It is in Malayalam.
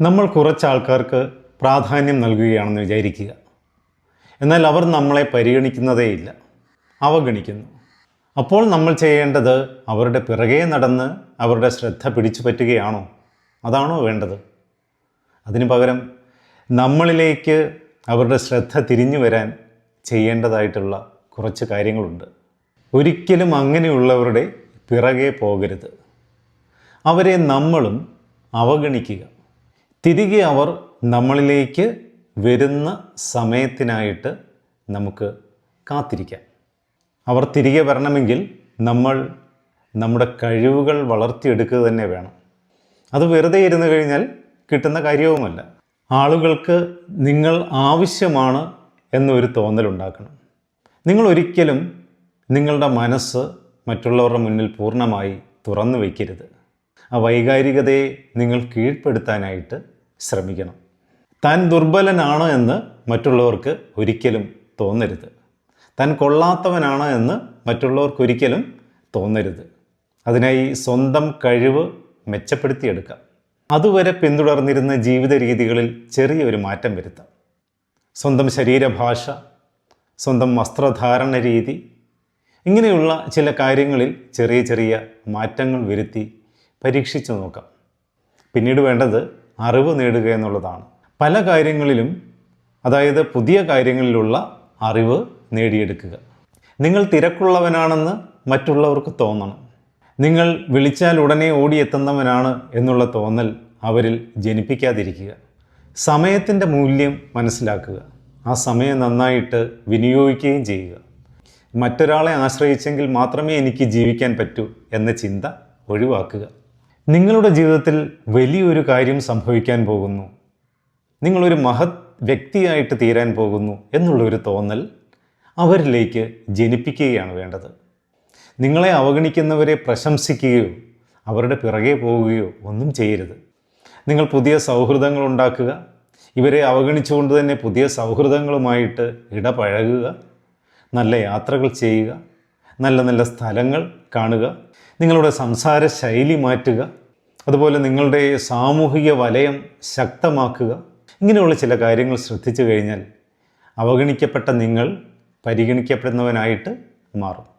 നമ്മൾ കുറച്ച് ആൾക്കാർക്ക് പ്രാധാന്യം നൽകുകയാണെന്ന് വിചാരിക്കുക. എന്നാൽ അവർ നമ്മളെ പരിഗണിക്കുന്നതേയില്ല. അവഗണിക്കുന്നു. അപ്പോൾ നമ്മൾ ചെയ്യേണ്ടത് അവരുടെ പിറകെ നടന്ന് അവരുടെ ശ്രദ്ധ പിടിച്ചു പറ്റുകയാണോ? അതാണോ വേണ്ടത്? അതിനു പകരം നമ്മളിലേക്ക് അവരുടെ ശ്രദ്ധ തിരിഞ്ഞു വരാൻ ചെയ്യേണ്ടതായിട്ടുള്ള കുറച്ച് കാര്യങ്ങളുണ്ട്. ഒരിക്കലും അങ്ങനെയുള്ളവരുടെ പിറകെ പോകരുത്. അവരെ നമ്മളും അവഗണിക്കുക. തിരികെ അവർ നമ്മളിലേക്ക് വരുന്ന സമയത്തിനായിട്ട് നമുക്ക് കാത്തിരിക്കാം. അവർ തിരികെ വരണമെങ്കിൽ നമ്മൾ നമ്മുടെ കഴിവുകൾ വളർത്തിയെടുക്കുക തന്നെ വേണം. അത് വെറുതെ ഇരുന്ന് കഴിഞ്ഞാൽ കിട്ടുന്ന കാര്യവുമല്ല. ആളുകൾക്ക് നിങ്ങൾ ആവശ്യമാണ് എന്നൊരു തോന്നലുണ്ടാക്കണം. നിങ്ങൾ ഒരിക്കലും നിങ്ങളുടെ മനസ്സ് മറ്റുള്ളവരുടെ മുന്നിൽ പൂർണമായി തുറന്നു വയ്ക്കരുത് ആ വൈകാരികതയെ നിങ്ങൾ കീഴ്പ്പെടുത്താനായിട്ട് ശ്രമിക്കണം. താൻ ദുർബലനാണ് എന്ന് മറ്റുള്ളവർക്ക് ഒരിക്കലും തോന്നരുത്. താൻ കൊള്ളാത്തവനാണ് എന്ന് മറ്റുള്ളവർക്ക് ഒരിക്കലും തോന്നരുത്. അതിനായി സ്വന്തം കഴിവ് മെച്ചപ്പെടുത്തിയെടുക്കാം. അതുവരെ പിന്തുടർന്നിരുന്ന ജീവിത രീതികളിൽ ചെറിയൊരു മാറ്റം വരുത്താം. സ്വന്തം ശരീരഭാഷ സ്വന്തം വസ്ത്രധാരണ രീതി ഇങ്ങനെയുള്ള ചില കാര്യങ്ങളിൽ ചെറിയ ചെറിയ മാറ്റങ്ങൾ വരുത്തി പരീക്ഷിച്ചു നോക്കാം. പിന്നീട് വേണ്ടത് അറിവ് നേടുക എന്നുള്ളതാണ്. പല കാര്യങ്ങളിലും അതായത് പുതിയ കാര്യങ്ങളിലുള്ള അറിവ് നേടിയെടുക്കുക. നിങ്ങൾ തിരക്കുള്ളവനാണെന്ന് മറ്റുള്ളവർക്ക് തോന്നണം. നിങ്ങൾ വിളിച്ചാൽ ഉടനെ ഓടിയെത്തുന്നവനാണ് എന്നുള്ള തോന്നൽ അവരിൽ ജനിപ്പിക്കാതിരിക്കുക. സമയത്തിന്റെ മൂല്യം മനസ്സിലാക്കുക. ആ സമയം നന്നായിട്ട് വിനിയോഗിക്കുകയും ചെയ്യുക. മറ്റൊരാളെ ആശ്രയിച്ചെങ്കിൽ മാത്രമേ എനിക്ക് ജീവിക്കാൻ പറ്റൂ എന്ന ചിന്ത ഒഴിവാക്കുക. നിങ്ങളുടെ ജീവിതത്തിൽ വലിയൊരു കാര്യം സംഭവിക്കാൻ പോകുന്നു. നിങ്ങളൊരു മഹത് വ്യക്തിയായിട്ട് തീരാൻ പോകുന്നു എന്നുള്ളൊരു തോന്നൽ അവരിലേക്ക് ജനിപ്പിക്കുകയാണ് വേണ്ടത്. നിങ്ങളെ അവഗണിക്കുന്നവരെ പ്രശംസിക്കുകയോ അവരുടെ പിറകെ പോവുകയോ ഒന്നും ചെയ്യരുത്. നിങ്ങൾ പുതിയ സൗഹൃദങ്ങൾ ഉണ്ടാക്കുക. ഇവരെ അവഗണിച്ചുകൊണ്ട് തന്നെ പുതിയ സൗഹൃദങ്ങളുമായിട്ട് ഇടപഴകുക. നല്ല യാത്രകൾ ചെയ്യുക. നല്ല നല്ല സ്ഥലങ്ങൾ കാണുക നിങ്ങളുടെ സംസാര ശൈലി മാറ്റുക അതുപോലെ നിങ്ങളുടെ സാമൂഹിക വലയം ശക്തമാക്കുക. ഇങ്ങനെയുള്ള ചില കാര്യങ്ങൾ ശ്രദ്ധിച്ചു കഴിഞ്ഞാൽ അവഗണിക്കപ്പെട്ട നിങ്ങൾ പരിഗണിക്കപ്പെടുന്നവനായിട്ട് മാറും.